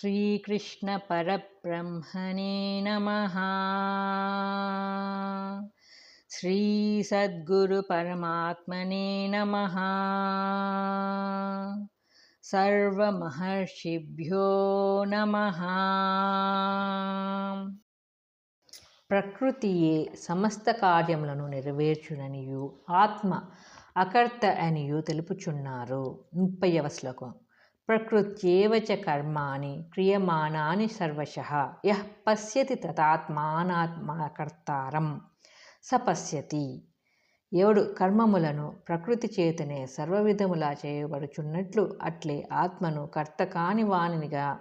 श्रीकृष्णपरब्रह्मणे नमः श्रीसद्गुरुपरमात्मने नमः सर्वमहर्षिभ्यो नमः ప్రకృతియే సమస్త కార్యములను నెరవేర్చుననియు ఆత్మ అకర్త అనియు తెలుపుచున్నారు ముప్పైవ శ్లోకం ప్రకృత్యేవచ కర్మాని కర్మాణి క్రియమాణాని సర్వశ యః పశ్యతి తదాత్మానాత్మకర్తారం స పశ్యతి ఎవడు కర్మములను ప్రకృతి చేతనే సర్వవిధములా చేయబడుచున్నట్లు అట్లే ఆత్మను కర్త కాని వానినిగా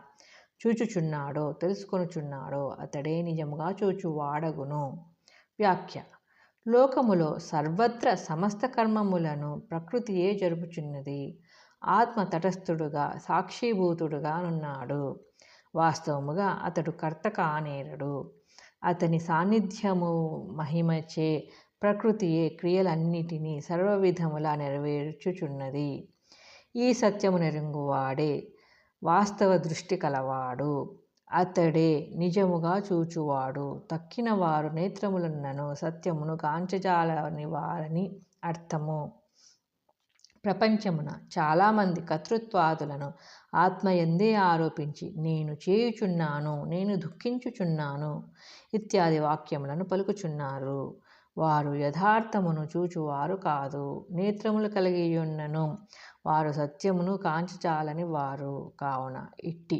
చూచుచున్నాడో తెలుసుకొనుచున్నాడో అతడే నిజముగా చూచువాడగును. వ్యాఖ్య. లోకములో సర్వత్ర సమస్త కర్మములను ప్రకృతియే జరుపుచున్నది. ఆత్మ తటస్థుడుగా సాక్షిభూతుడుగా ఉన్నాడు వాస్తవముగా అతడు కర్త కానేరడు. అతని సాన్నిధ్యము మహిమచే ప్రకృతియే క్రియలన్నిటినీ సర్వవిధములా నెరవేర్చుచున్నది. ఈ సత్యము నెరుంగువాడే వాస్తవ దృష్టి కలవాడు. అతడే నిజముగా చూచువాడు. తక్కిన వారు నేత్రములున్నను సత్యమును కాంచజాలని వారని అర్థము. ప్రపంచమున చాలామంది కర్తృత్వాదులను ఆత్మయందే ఆరోపించి నేను చేయుచున్నాను నేను దుఃఖించుచున్నాను ఇత్యాది వాక్యములను పలుకుచున్నారు. వారు యథార్థమును చూచువారు కాదు నేత్రములు కలిగి ఉన్నను వారు సత్యమును కాంచచాలని వారు కావున ఇట్టి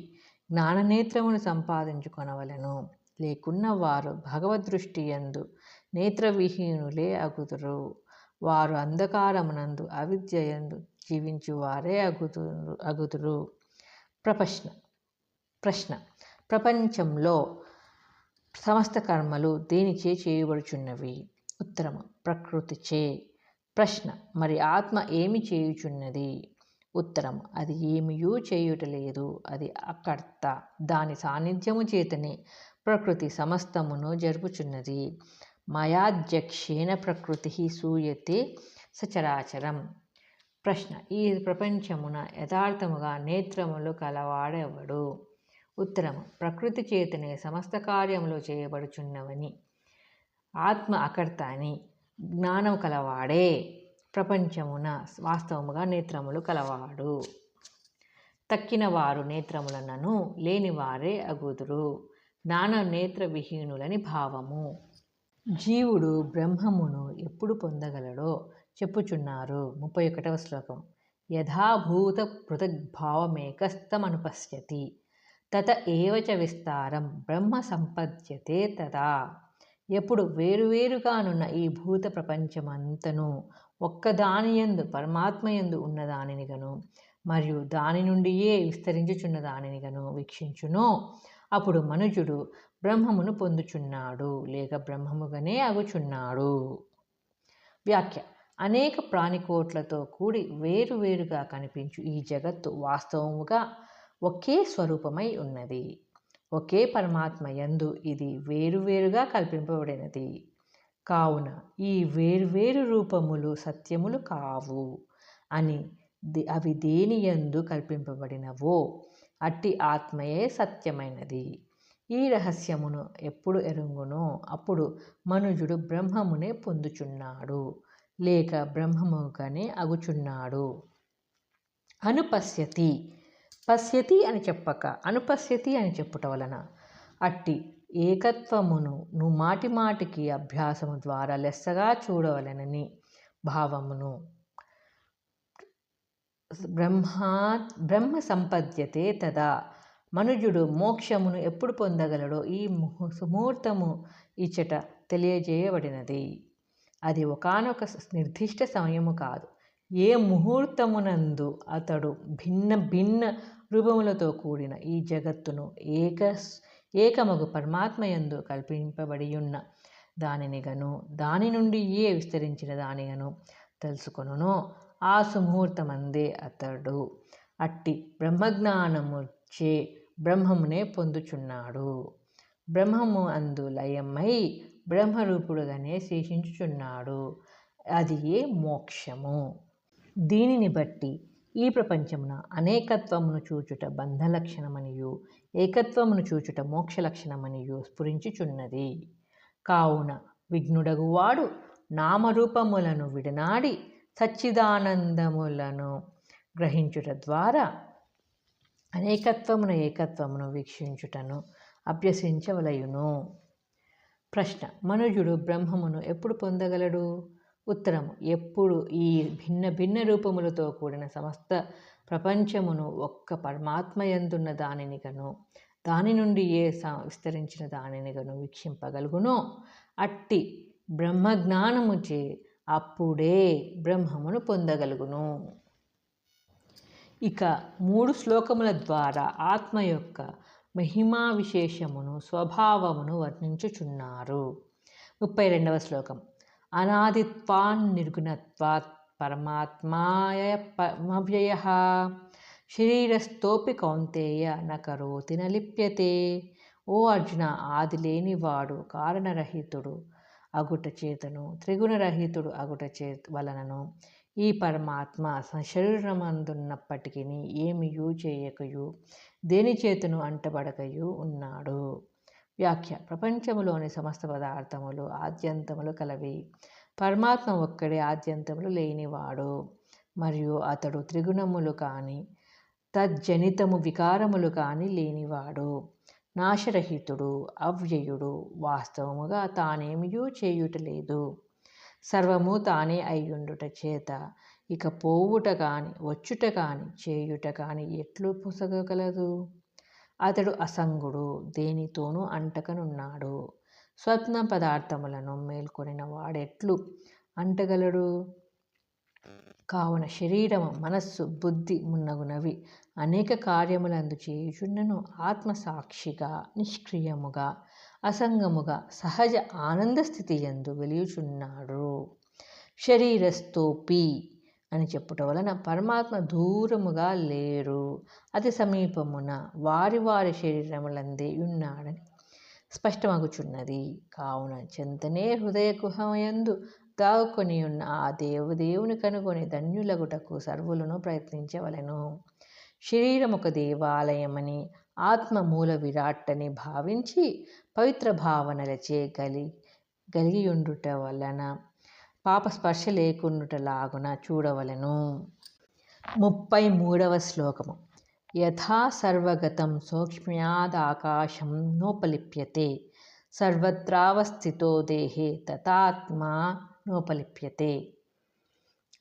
జ్ఞాననేత్రమును సంపాదించుకొనవలెను. లేకున్న వారు భగవదృష్టి ఎందు నేత్రవిహీనులే అగుదురు. వారు అంధకారమునందు అవిద్యయందు జీవించువారే అగుతురు ప్రపశ్న ప్రశ్న. ప్రపంచంలో సమస్త కర్మలు దేనిచే చేయబడుచున్నవి? ఉత్తరము ప్రకృతిచే. ప్రశ్న మరి ఆత్మ ఏమి చేయుచున్నది? ఉత్తరం అది ఏమియూ చేయుటలేదు అది అకర్త. దాని సాన్నిధ్యము చేతనే ప్రకృతి సమస్తమును జరుపుచున్నది. మయాధ్యక్షేణ ప్రకృతి సూయతే సచరాచరం. ప్రశ్న ఈ ప్రపంచమున యథార్థముగా నేత్రములు కలవాడెవడు? ఉత్తరము ప్రకృతి చేతనే సమస్త కార్యములు చేయబడుచున్నవని. ఆత్మ అకర్త అని జ్ఞానం కలవాడే. ప్రపంచమున వాస్తవముగా నేత్రములు కలవాడు. తక్కిన వారు నేత్రములనను లేనివారే అగుదురు. జ్ఞాన నేత్రవిహీనులని భావము. జీవుడు బ్రహ్మమును ఎప్పుడు పొందగలడో చెప్పుచున్నారు ముప్పై ఒకటవ శ్లోకం. యథాభూత పృథగ్భావమేకస్తమనుపశ్యతి తత ఏవచ విస్తారం బ్రహ్మ సంపద్యతే తదా. ఎప్పుడు వేరువేరుగానున్న ఈ భూత ప్రపంచమంతను ఒక్కదానియందు పరమాత్మయందు ఉన్నదానినిగను మరియు దాని నుండియే విస్తరించుచున్న దానినిగను వీక్షించునో అప్పుడు మనుజుడు బ్రహ్మమును పొందుచున్నాడు లేక బ్రహ్మముగానే అగుచున్నాడు వ్యాఖ్య. అనేక ప్రాణికోట్లతో కూడి వేరువేరుగా కనిపించు ఈ జగత్తు వాస్తవముగా ఒకే స్వరూపమై ఉన్నది. ఒకే పరమాత్మ యందు ఇది వేరువేరుగా కల్పింపబడినది. కావున ఈ వేర్వేరు రూపములు సత్యములు కావు అని అవి దేని యందు కల్పింపబడినవో అట్టి ఆత్మయే సత్యమైనది. ఈ రహస్యమును ఎప్పుడు ఎరుంగునో? అప్పుడు మనుజుడు బ్రహ్మమునే పొందుచున్నాడు. లేక బ్రహ్మముగానే అగుచున్నాడు. అనుపశ్యతి. పశ్యతి అని చెప్పక అనుపశ్యతి అని చెప్పుట వలన అట్టి ఏకత్వమును నువ్వు మాటి మాటికి అభ్యాసము ద్వారా లెస్సగా చూడవలెనని భావమును. బ్రహ్మా బ్రహ్మ సంపద్యతే తదా. మనుజుడు మోక్షమును ఎప్పుడు పొందగలడో ఈ ముహూర్తము ఇచ్చట తెలియజేయబడినది. అది ఒకనొక నిర్దిష్ట సమయము కాదు. ఏ ముహూర్తమునందు అతడు భిన్న భిన్న రూపములతో కూడిన ఈ జగత్తును ఏక ఏకమగు పరమాత్మయందు కల్పింపబడియున్న దానిని గను దాని నుండి ఏ విస్తరించిన దానిగను తెలుసుకొనునో. ఆ సుముహూర్తమందే అతడు. అట్టి బ్రహ్మజ్ఞానముచే బ్రహ్మమునే పొందుచున్నాడు. బ్రహ్మము అందు లయమై బ్రహ్మరూపుడుగానే శేషించుచున్నాడు. అది ఏ మోక్షము? దీనిని బట్టి ఈ ప్రపంచమున అనేకత్వమును చూచుట బంధ లక్షణమనియు ఏకత్వమును చూచుట మోక్ష లక్షణమనియు స్ఫురించుచున్నది. కావున విఘ్నుడగువాడు నామరూపములను విడనాడి సచ్చిదానందములను గ్రహించుట ద్వారా అనేకత్వమును ఏకత్వమును వీక్షించుటను అభ్యసించవలయును. ప్రశ్న మనుజుడు బ్రహ్మమును ఎప్పుడు పొందగలడు? ఉత్తరము ఎప్పుడు ఈ భిన్న భిన్న రూపములతో కూడిన సమస్త ప్రపంచమును ఒక్క పరమాత్మయందున్న దానిని గను దాని నుండి ఏ విస్తరించిన దానిని గను వీక్షింపగలుగునో అట్టి బ్రహ్మజ్ఞానముచే అప్పుడే బ్రహ్మమును పొందగలుగును. ఇక మూడు శ్లోకముల ద్వారా ఆత్మ యొక్క మహిమా విశేషమును స్వభావమును వర్ణించుచున్నారు. ముప్పై రెండవ శ్లోకం. అనాదిత్వాన్ నిర్గుణత్వాత్ పరమాత్మాయ పరమవ్యయ. శరీరస్థోపి కౌంతేయ నకరోతి నలిప్యతే ఓ అర్జున ఆది లేనివాడు కారణరహితుడు అగుట చేతను త్రిగుణరహితుడు అగుట చే వలనను ఈ పరమాత్మ శరీరమందున్నప్పటికీ ఏమియు చేయకయు? దేని చేతును అంటబడకయు ఉన్నాడు? వ్యాఖ్య. ప్రపంచములోని సమస్త పదార్థములు ఆద్యంతములు కలవి. పరమాత్మ ఒక్కడే ఆద్యంతములు లేనివాడు. మరియు అతడు త్రిగుణములు కాని తజ్జనితము వికారములు కాని లేనివాడు. నాశరహితుడు అవ్యయుడు వాస్తవముగా తానేమియూ చేయుటలేదు. సర్వము తానే అయ్యుండుట చేత. ఇక పోవుట కాని వచ్చుట కాని చేయుట కాని ఎట్లు పొసగగలదు అతడు అసంగుడు దేనితోనూ అంటకనున్నాడు స్వప్న పదార్థములను మేల్కొనిన వాడెట్లు అంటగలడు? కావున శరీరము మనస్సు బుద్ధి మున్నగునవి అనేక కార్యములందు చేయుచున్నను ఆత్మ సాక్షిగా నిష్క్రియముగా అసంగముగా సహజ ఆనంద స్థితి ఎందు వెలియుచున్నాడు. శరీరస్థోపి అని చెప్పుట వలన పరమాత్మ దూరముగా లేరు అతి సమీపమున వారి వారి శరీరములందే ఉన్నాడని స్పష్టమగుచున్నది. కావున చెంతనే హృదయ గుహయందు దాగుకొని ఉన్న ఆ దేవదేవుని కనుగొని ధన్యులగుటకు సర్వులను ప్రయత్నించవలెను. శరీరం ఒక దేవాలయమని ఆత్మ మూల విరాట్టని భావించి పవిత్ర భావనలచే గలి గలియుండుట వలన పాప స్పర్శ లేకుండుటలాగున చూడవలెను. ముప్పై మూడవ శ్లోకము. యథా సర్వగతం సూక్ష్మ్యాదాకాశం నోపలిప్యతే సర్వత్రావస్థితో దేహే తథాత్మా నోపలిప్యతే.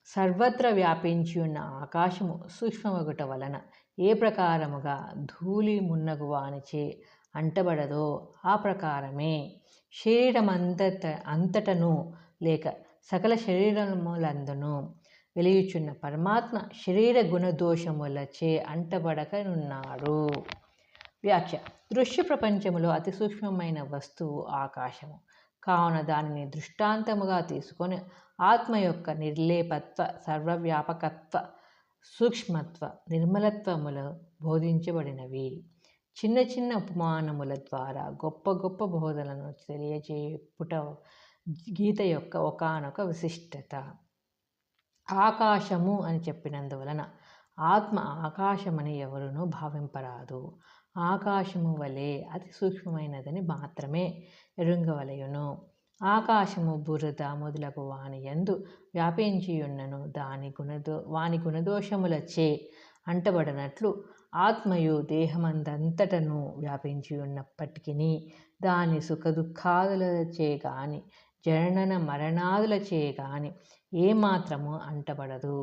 సర్వత్ర వ్యాపించి ఉన్న ఆకాశము సూక్ష్మమగుట వలన ఏ ప్రకారముగా ధూళి మున్నగు వానిచే అంటబడదో ఆ ప్రకారమే శరీరమంతట అంతటను లేక సకల శరీరములందును వెలియుచున్న పరమాత్మ శరీర గుణదోషములచే అంటబడకనున్నాడు. వ్యాఖ్య. దృశ్య ప్రపంచములో అతి సూక్ష్మమైన వస్తువు ఆకాశము. కావున దానిని దృష్టాంతముగా తీసుకొని ఆత్మ యొక్క నిర్లేపత్వ సర్వవ్యాపకత్వ సూక్ష్మత్వ నిర్మలత్వములు బోధించబడినవి. చిన్న చిన్న ఉపమానముల ద్వారా గొప్ప గొప్ప బోధనలను తెలియజేపుట గీత యొక్క ఒకనొక విశిష్టత. ఆకాశము అని చెప్పినందువలన ఆత్మ ఆకాశమని ఎవరునూ భావింపరాదు. ఆకాశము వలె అతి సూక్ష్మమైనదని మాత్రమే ఎరుంగవలయును ఆకాశము బురద మొదలగు వాని యందు వ్యాపించియున్నను దాని గుణదో వాని గుణదోషములచే అంటబడినట్లు ఆత్మయు దేహమందంతటను వ్యాపించి ఉన్నప్పటికీ దాని సుఖదుఖాదులచే గాని జనన మరణాదులచే గాని ఏమాత్రము అంటబడదు.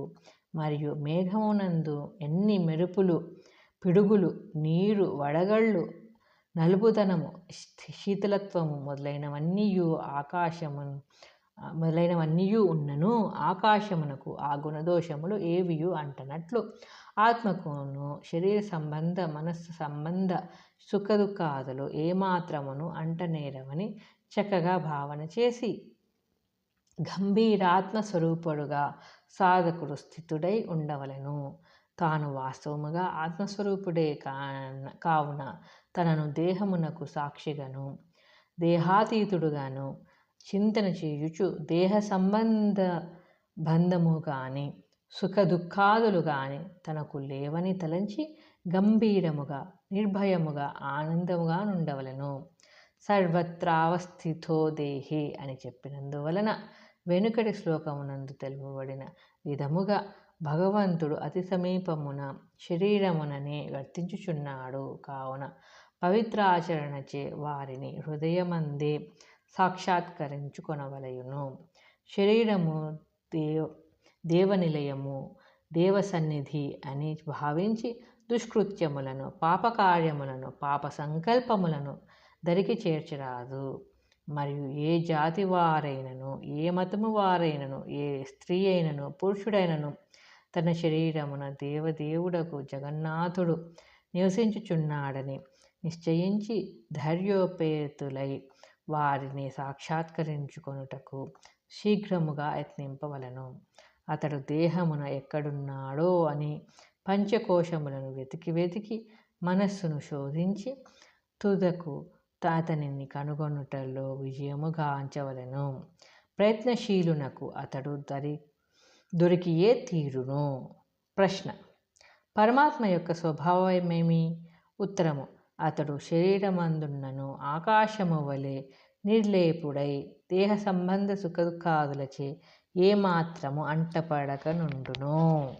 మరియు మేఘమునందు ఎన్ని మెరుపులు పిడుగులు నీరు వడగళ్ళు నలుపుదనము శీతలత్వము మొదలైనవన్నీయు ఆకాశము మొదలైనవన్నీయు ఉన్నను ఆకాశమునకు ఆ గుణదోషములు ఏవియు అంటనట్లు. ఆత్మకును శరీర సంబంధ మనస్సు సంబంధ సుఖదుఖాదులు ఏమాత్రమును అంటనేరవని చక్కగా భావన చేసి గంభీరాత్మ స్వరూపుడుగా సాధకుడు స్థితుడై ఉండవలెను. తాను వాస్తవముగా ఆత్మస్వరూపుడే కావున తనను దేహమునకు సాక్షిగాను దేహాతీతుడుగాను చింతన చేయుచు దేహ సంబంధ బంధము కానీ సుఖ దుఃఖాదులు గాని తనకు లేవని తలంచి గంభీరముగా నిర్భయముగా ఆనందముగా నుండవలను. సర్వత్రావస్థితో దేహి అని చెప్పినందువలన వెనుకటి శ్లోకమునందు తెలుపబడిన విధముగా భగవంతుడు అతి సమీపమున శరీరముననే వర్తించుచున్నాడు. కావున పవిత్ర ఆచరణచే వారిని హృదయమందే సాక్షాత్కరించుకొనవలయును. శరీరము దేవ దేవనిలయము దేవసన్నిధి అని భావించి దుష్కృత్యములను పాపకార్యములను పాప సంకల్పములను దరికి చేర్చరాదు. మరియు ఏ జాతి వారైనను ఏ మతము వారైనను ఏ స్త్రీ అయినను పురుషుడైనను తన శరీరమున దేవదేవుడకు జగన్నాథుడు నివసించుచున్నాడని నిశ్చయించి ధైర్యోపేతులై వారిని సాక్షాత్కరించుకొనుటకు శీఘ్రముగా యత్నింపవలను. అతడు దేహమున ఎక్కడున్నాడో అని పంచకోశములను వెతికి వెతికి మనస్సును శోధించి తుదకు అతనిని కనుగొనుటలో విజయము గాంచవలను ప్రయత్నశీలునకు అతడు దరి దొరికియే తీరును. ప్రశ్న పరమాత్మ యొక్క స్వభావమేమి? ఉత్తరము. అతడు శరీరమందున్నను ఆకాశము వలె నిర్లేపుడై దేహ సంబంధ సుఖదుఖాదులచే ఏమాత్రము అంటపడక నుండును.